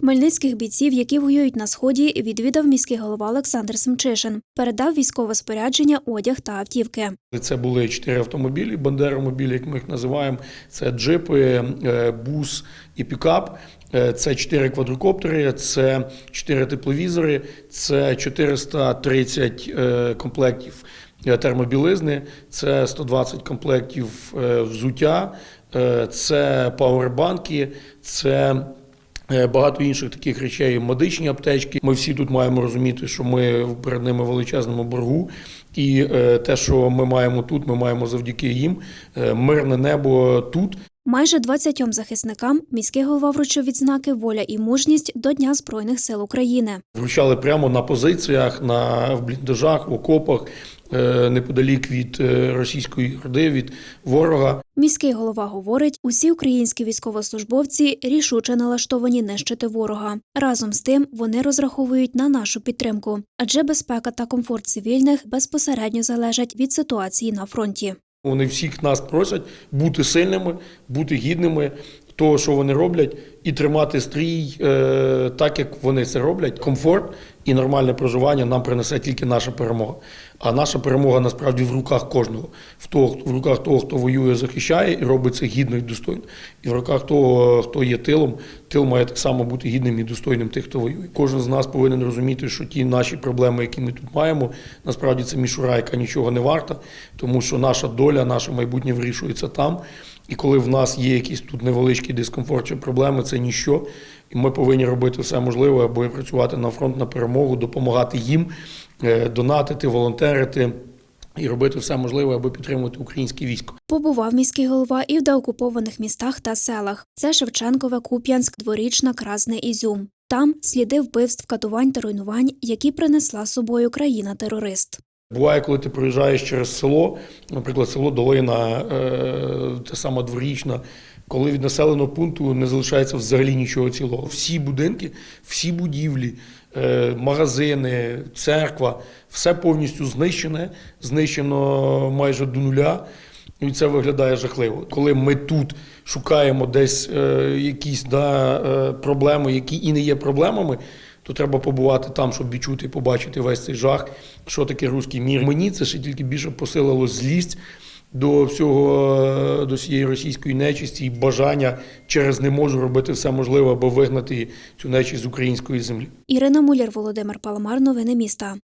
Хмельницьких бійців, які воюють на сході, відвідав міський голова Олександр Семчишин. Передав військове спорядження, одяг та автівки. Це були чотири автомобілі, бандеромобілі, як ми їх називаємо. Це джипи, е, бус і пікап. Е, Це чотири квадрокоптери, це чотири тепловізори, це 430 е, комплектів термобілизни, це 120 комплектів взуття, це пауербанки, це Багато інших таких речей, медичні аптечки. Ми всі тут маємо розуміти, що ми перед ними величезному боргу, і е, те, що ми маємо тут, ми маємо завдяки їм. Е, Мирне небо тут. Майже 20 захисникам міський голова вручив відзнаки Воля і мужність до Дня Збройних сил України. Вручали прямо на позиціях, на в бліндажах, в окопах, е, неподалік від е, російської орди, від ворога. Міський голова говорить, усі українські військовослужбовці рішуче налаштовані нищити ворога. Разом з тим вони розраховують на нашу підтримку, адже безпека та комфорт цивільних безпосередньо залежать від ситуації на фронті. Вони всіх нас просять бути сильними, бути гідними того, що вони роблять, і тримати стрій е, так, як вони це роблять. Комфорт і нормальне проживання нам принесе тільки наша перемога. А наша перемога насправді в руках кожного, в того, в руках того, хто воює, захищає і робить це гідно і достойно. І в руках того, хто є тилом, тил має так само бути гідним і достойним тих, хто воює. Кожен з нас повинен розуміти, що ті наші проблеми, які ми тут маємо, насправді це мішура, яка нічого не варта, тому що наша доля, наше майбутнє вирішується там. І коли в нас є якісь тут невеличкі дискомфорт чи проблеми, це ніщо. І ми повинні робити все можливе, аби працювати на фронт на перемогу, допомагати їм, е, донатити, волонтерити і робити все можливе, аби підтримувати українське військо. Побував міський голова і в деокупованих містах та селах. Це Шевченкове, Куп'янськ, Дворічна, Красне, Ізюм. Там сліди вбивств, катувань та руйнувань, які принесла з собою країна-терорист. Буває, коли ти проїжджаєш через село, наприклад, село Долина, е, те саме Дворічна, коли від населеного пункту не залишається взагалі нічого цілого. Всі будинки, всі будівлі, е, магазини, церква, все повністю знищене, знищено майже до нуля. І це виглядає жахливо. Коли ми тут шукаємо десь е, якісь да, е, проблеми, які і не є проблемами, то треба побувати там, щоб відчути побачити весь цей жах, що таке руський мір. Мені це ще тільки більше посилило злість до всього е, до всієї російської нечисті і бажання через не можу робити все можливе, аби вигнати цю нечість з української землі. Ірина Муляр, Володимир Паламар. Новини міста.